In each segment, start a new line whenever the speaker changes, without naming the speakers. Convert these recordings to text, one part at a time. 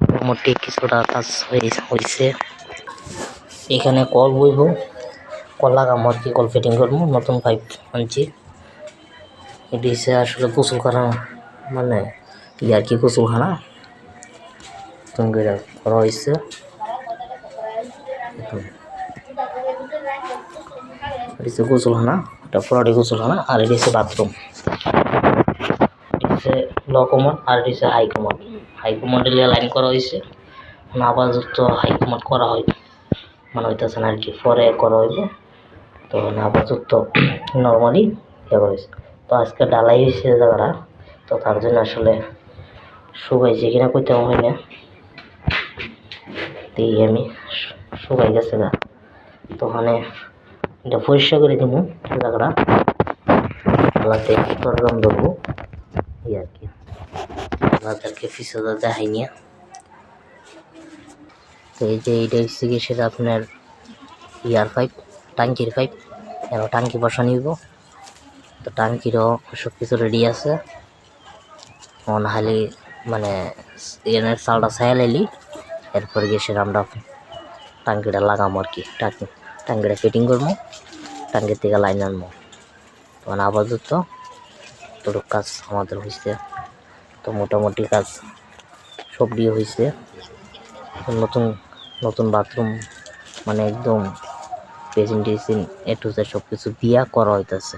মোটামুটি কিছুটা কাজ হয়েছে এখানে কল বইব। কল লাগাম কি কল ফিটিং করব, নতুন পাইপ আনছি। এটি হচ্ছে আসলে গোসলখানা মানে ই আর কি গোসলখানা নতুন করে করা হয়েছে এটি হচ্ছে গোসলখানা এটা পুরোটি গোসলখানা আর এটি হচ্ছে বাথরুম হচ্ছে লো কমোড আর এটি হাই কমোড হাই কমোডে লাইন করা হয়েছে এখন আপাতত হাই কমোড করা হয় মানে হইতেছে না আর কি পরে করা হইব। তো আপাতত নর্মালি ইয়ে করা হয়েছে তো আজকে ডালাই হয়েছে জায়গাটা, তো তার জন্য আসলে শুকাইছে কিনা কইতে হয় না। এই আমি শুকাই গেছে গা। তো ওখানে এটা পরিষ্কার করে দিব জায়গাটা। এই আর কি। আলাদাকে ফিসে দেখাই নিয়ে। তো এই যে এইটা হচ্ছে গিয়ে সেটা আপনার ইয়ার পাইপ, টাঙ্কির পাইপ। এবার টাঙ্কি বসা নিব তো টাঙ্কিরও সব কিছু রেডি আছে। মন হালি মানে এনের চালটা ছায়া লাইলি। এরপরে গিয়ে সেটা আমরা টাঙ্কিটা লাগামো আর কি। টাঙ্কি, টাঙ্কিটা ফিটিং করব টাঙ্কির থেকে লাইন আনব তখন আপাতত তোর কাজ আমাদের হয়েছে, তো মোটামুটি কাজ সব দিয়ে হয়েছে। নতুন নতুন বাথরুম মানে একদম পেসিন টেসিন এ টু সব কিছু দিয়া করা হইতেছে।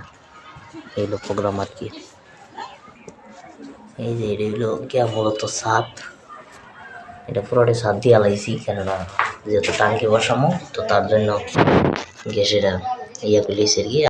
এই হলো প্রোগ্রাম আর কি। এই যে এটা হইল গিয়া মূলত ছাদ। এটা পুরোটাই ছাদ দিয়া লাইছি, কেননা যেহেতু টাঙ্কি বসামো, তো তার জন্য গ্যাসেরা ইয়ে আর কি।